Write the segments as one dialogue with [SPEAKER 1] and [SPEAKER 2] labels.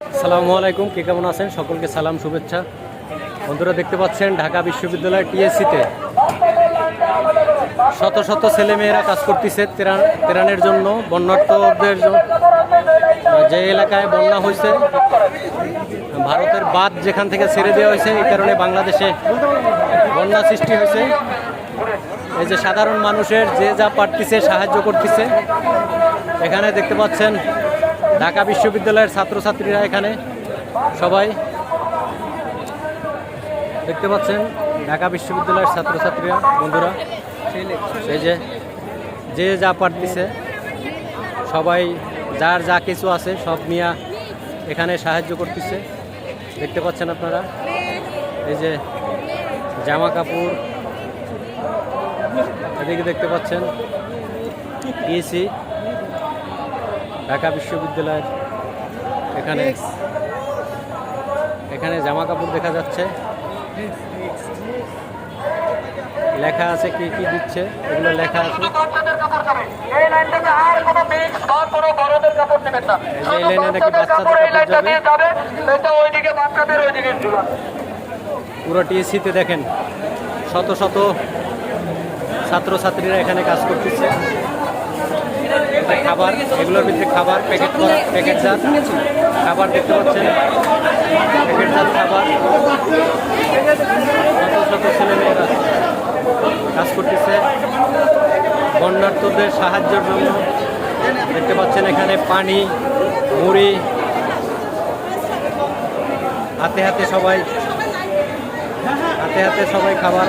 [SPEAKER 1] আসসালামু আলাইকুম, কে কেমন আছেন? সকলকে সালাম, শুভেচ্ছা। বন্ধুরা, দেখতে পাচ্ছেন ঢাকা বিশ্ববিদ্যালয় টিএসসিতে শত শত ছেলেমেয়েরা কাজ করতেছে ত্রাণের জন্য বন্যার্থদের যে এলাকায় বন্যা হয়েছে, ভারতের বাদ যেখান থেকে ছেড়ে দেওয়া হয়েছে, এই কারণে বাংলাদেশে বন্যা সৃষ্টি হয়েছে। এই যে সাধারণ মানুষের যে যা পারতেছে, সাহায্য করতেছে। এখানে দেখতে পাচ্ছেন ঢাকা বিশ্ববিদ্যালয়ের ছাত্রছাত্রীরা এখানে সবাই দেখতে পাচ্ছেন ঢাকা বিশ্ববিদ্যালয়ের ছাত্রছাত্রীরা, বন্ধুরা, এই যে যে যা পারতেছে সবাই যার যা কিছু আছে সব নিয়ে এখানে সাহায্য করতেছে। দেখতে পাচ্ছেন আপনারা? এই যে জামা কাপড়, এদিকে দেখতে পাচ্ছেন ইএসি ঢাকা বিশ্ববিদ্যালয়ের এখানে এখানে জামা কাপড় দেখা যাচ্ছে। লেখা আছে কি কি দিচ্ছে? এগুলো লেখা আছে।
[SPEAKER 2] এই লাইন
[SPEAKER 1] নাকি বাচ্চাদের
[SPEAKER 2] কাপড়
[SPEAKER 1] যাবে। পুরো টিএসসিতে দেখেন। শত শত ছাত্রছাত্রীরা এখানে কাজ করতেছে। খাবার এগুলোর ভিতরে খাবার প্যাকেট প্যাকেট জাত। খাবার দেখতে পাচ্ছেন। প্যাকেট জাত খাবার। শত শত ছেলেমেয়েরা কাজ করতেছে। বন্যার্থদের সাহায্যের জন্য দেখতে পাচ্ছেন এখানে পানি মুড়ি। হাতে হাতে সবাই হাতে হাতে সবাই খাবার।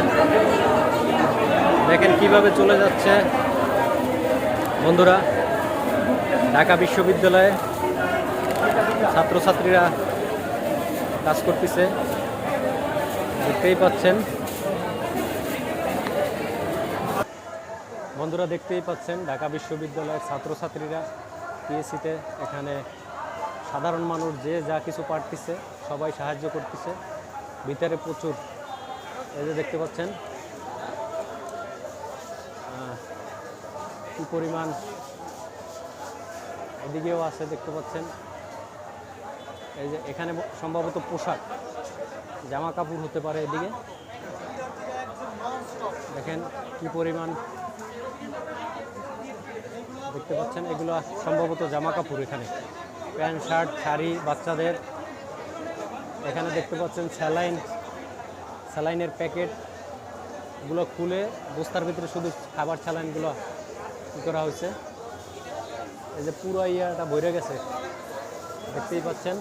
[SPEAKER 1] দেখেন কীভাবে চলে যাচ্ছে। বন্ধুরা ঢাকা বিশ্ববিদ্যালয়ে ছাত্রছাত্রীরা কাজ করতেছে। দেখতেই পাচ্ছেন। বন্ধুরা, দেখতেই পাচ্ছেন, ঢাকা বিশ্ববিদ্যালয়ের ছাত্রছাত্রীরা পিএসসিতে এখানে সাধারণ মানুষ যে যা কিছু পারতেছে, সবাই সাহায্য করতেছে। ভিতরে প্রচুর, এই যে দেখতে পাচ্ছেন কি পরিমাণ এদিকেও আছে, দেখতে পাচ্ছেন। এই যে এখানে সম্ভবত পোশাক জামা কাপড় হতে পারে এদিকে। দেখেন কি পরিমাণ। দেখতে পাচ্ছেন, এগুলো সম্ভবত জামা কাপড় এখানে। প্যান্ট, শার্ট, শাড়ি বাচ্চাদের। এখানে দেখতে পাচ্ছেন স্যালাইন, স্যালাইনের প্যাকেট। গুলো খুলে বস্তার ভিতরে শুধু খাবার স্যালাইনগুলো করা হয়েছে? এই যে পুরো ইয়াটা ভরে গেছে। দেখতেই পাচ্ছেন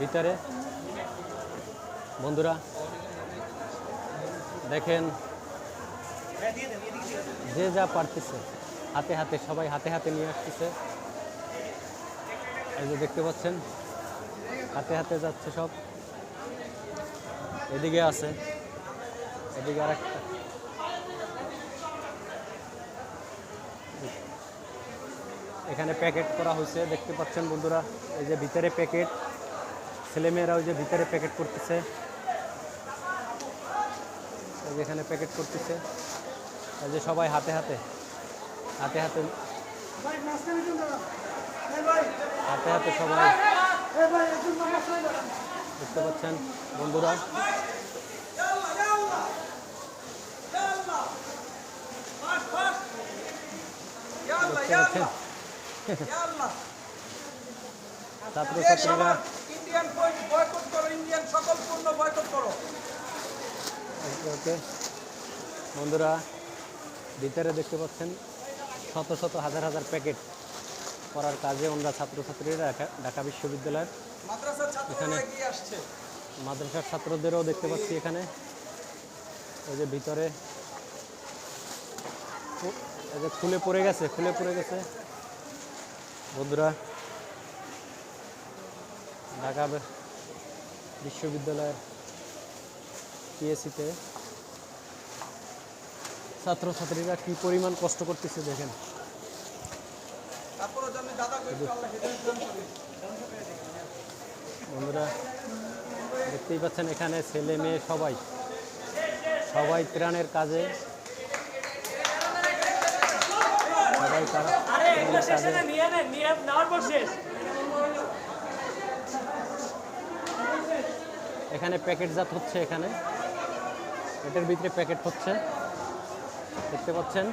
[SPEAKER 1] ভিতরে। বন্ধুরা, দেখেন যে যা পারতেছে, হাতে হাতে, সবাই হাতে হাতে নিয়ে আসতেছে। এই যে দেখতে পাচ্ছেন, হাতে হাতে যাচ্ছে সব। এদিকে আছে, এদিকে আর একটা এখানে প্যাকেট করা হয়েছে, দেখতে পাচ্ছেন বন্ধুরা, এই যে ভিতরে প্যাকেট ছেলেমেয়েরা ওই যে ভিতরে প্যাকেট করতেছে। এখানে প্যাকেট করতেছে। এই যে সবাই হাতে হাতে হাতে হাতে হাতে হাতে সবাই। দেখতে পাচ্ছেন বন্ধুরা। দেখতে পাচ্ছেন? ছাত্রছাত্রীরা
[SPEAKER 3] ইন্ডিয়ান বয়কট করো ইন্ডিয়ান সকল পণ্য বয়কট করো।
[SPEAKER 1] ওকে, বন্ধুরা ভিতরে দেখতে পাচ্ছেন শত শত হাজার হাজার প্যাকেট করার কাজে ওনারা ছাত্রছাত্রীরা ঢাকা- বিশ্ববিদ্যালয়ের এখানে- মাদ্রাসার ছাত্রদেরও দেখতে পাচ্ছি এখানে। এই যে ভিতরে খুলে পড়ে গেছে খুলে পড়ে গেছে। বন্ধুরা, ঢাকা বিশ্ববিদ্যালয়ের পিএসসিতে ছাত্রছাত্রীরা কি পরিমাণ কষ্ট করতেছে দেখেন। বন্ধুরা, দেখতেই পাচ্ছেন এখানে ছেলে মেয়ে সবাই। সবাই ত্রাণের কাজে। সবাই তারা এখানে প্যাকেটজাত হচ্ছে এখানে। এটার ভিতরে প্যাকেট হচ্ছে। দেখতে পাচ্ছেন?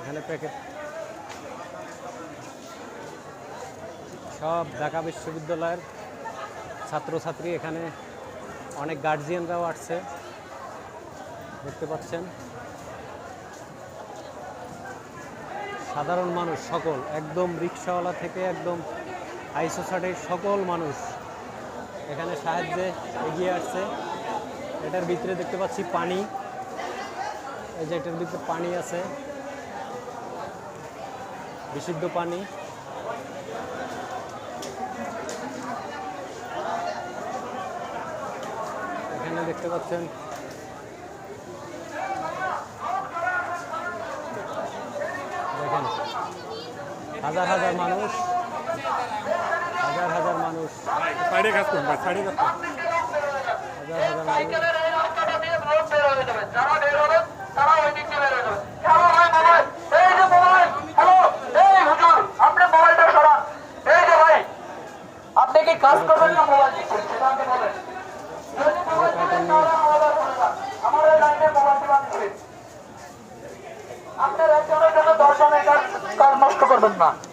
[SPEAKER 1] এখানে প্যাকেট সব ঢাকা বিশ্ববিদ্যালয়ের ছাত্রছাত্রী এখানে। অনেক গার্জিয়ানরাও আসছে। দেখতে পাচ্ছেন। সাধারণ মানুষ, সকল, একদম রিক্সাওয়ালা থেকে একদম হাই সোসাইটির সকল মানুষ এখানে সাহায্যে এগিয়ে আসছে। এটার ভিতরে দেখতে পাচ্ছি পানি। এই যে এটার ভিতরে পানি আছে। বিশুদ্ধ পানি। এখানে দেখতে পাচ্ছেন দেখেন হাজার হাজার মানুষ। হাজার হাজার মানুষ।
[SPEAKER 4] সাইডে কাজ করুন ভাই সাইডে কাজ করুন।
[SPEAKER 1] হাজার হাজার মানুষ।
[SPEAKER 2] সাইকেলের এই রাস্তাটা দিয়ে লোক বের যাবে যারা বের হবেন তারা ওই দিক দিয়ে বের যাবে হ্যালো ভাই মোবাইল এই যে মোবাইল হ্যালো এই হুজুর আপনি মোবাইলটা সরান এই যে ভাই আপনি কি কাজ করবেন না মোবাইল দিচ্ছেন সেটা আপনি বলেন যদি মোবাইল দিচ্ছেন তাহলে আমাদের। আমার দিবেন আপনার একজনের জন্য কাজ। নষ্ট করবেন না।